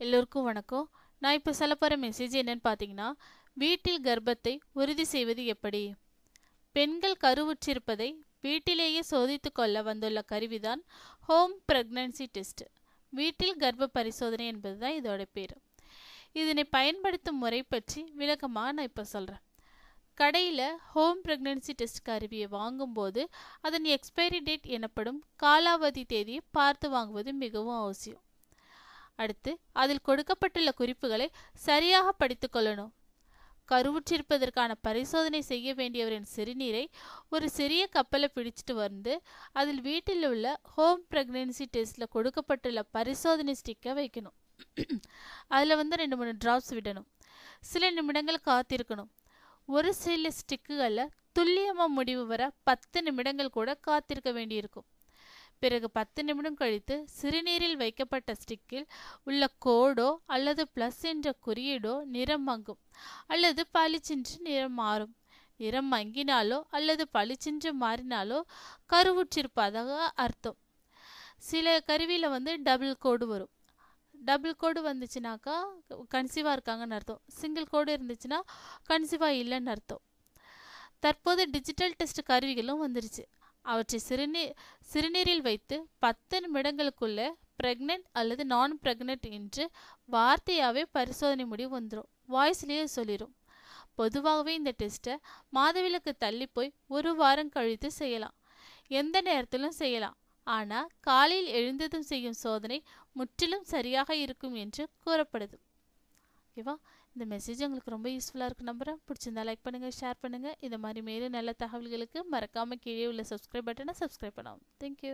எல்லோருக்கும் வணக்கம். நான் இப்போ சொல்ல போகிற மெசேஜ் என்னன்னு பார்த்தீங்கன்னா வீட்டில் கர்ப்பத்தை உறுதி செய்வது எப்படி? பெண்கள் கருவுற்றிருப்பதை வீட்டிலேயே சோதித்து கொள்ள வந்துள்ள கருவிதான் ஹோம் பிரெக்னன்சி டெஸ்ட் வீட்டில் கர்ப்ப பரிசோதனை என்பது தான் இதோட பேர். இதனை பயன்படுத்தும் முறை பற்றி விளக்கமாக நான் இப்போ சொல்கிறேன் கடையில் ஹோம் பிரெக்னன்சி டெஸ்ட் கருவியை வாங்கும்போது அதன் எக்ஸ்பைரி டேட் எனப்படும் காலாவதி தேதியை பார்த்து வாங்குவது மிகவும் அவசியம். அடுத்து அதில் கொடுக்கப்பட்டுள்ள குறிப்புகளை சரியாக படித்துக் கொள்ளணும். கருவுற்றிருப்பதற்கான பரிசோதனை செய்ய வேண்டியவரின் சிறுநீரை ஒரு சிறிய கப்பலை பிடிச்சிட்டு வந்து அதில் வீட்டில் உள்ள ஹோம் பிரெக்னன்சி டெஸ்ட்டில் கொடுக்கப்பட்டுள்ள பரிசோதனை ஸ்டிக்கை வைக்கணும். அதில் வந்து ரெண்டு மூணு ட்ராப்ஸ் விடணும். சில நிமிடங்கள் காத்திருக்கணும். ஒரு சில ஸ்டிக்குகளில் துல்லியமாக முடிவு வர பத்து நிமிடங்கள் கூட காத்திருக்க வேண்டியிருக்கும். பிறகு பத்து நிமிடம் கழித்து சிறுநீரில் வைக்கப்பட்ட ஸ்டிக்கில் உள்ள கோடோ அல்லது பிளஸ் என்ற குறியீடோ நிறம் மங்கும் அல்லது பளிச்சென்று நிறம் மாறும். நிறம் மங்கினாலோ அல்லது பளிச்சென்று மாறினாலோ கருவுற்றிருப்பதாக அர்த்தம். சில கருவியில் வந்து டபுள் கோடு வரும். டபுள் கோடு வந்துச்சுனாக்கா கன்சீவாக இருக்காங்கன்னு அர்த்தம். சிங்கிள் கோடு இருந்துச்சுன்னா கன்சீவாக இல்லைன்னு அர்த்தம். தற்போது டிஜிட்டல் டெஸ்ட் கருவிகளும் வந்துருச்சு. அவற்றை சிறுநீர் சிறுநீரில் வைத்து பத்து நிமிடங்களுக்குள்ள ப்ரெக்னென்ட் அல்லது நான் ப்ரெக்னென்ட் என்று வார்த்தையாகவே பரிசோதனை முடிவு வந்துடும் வாய்ஸ்லேயே சொல்லிடும் பொதுவாகவே இந்த டெஸ்ட்டை மாதவிலக்கு தள்ளி போய் ஒரு வாரம் கழித்து செய்யலாம். எந்த நேரத்திலும் செய்யலாம். ஆனால் காலையில் எழுந்ததும் செய்யும் சோதனை முற்றிலும் சரியாக இருக்கும் என்று கூறப்படுது. ஓகேவா? இந்த மெசேஜ் உங்களுக்கு ரொம்ப யூஸ்ஃபுல்லாக இருக்கு நம்புகிறேன் பிடிச்சிருந்தா லைக் பண்ணுங்கள் ஷேர் பண்ணுங்கள் இந்த மாதிரி மேலும் நல்ல தகவல்களுக்கு மறக்காமல் கீழே உள்ள சப்ஸ்கிரைப் பட்டனை சப்ஸ்கிரைப் பண்ணவும். தேங்க்யூ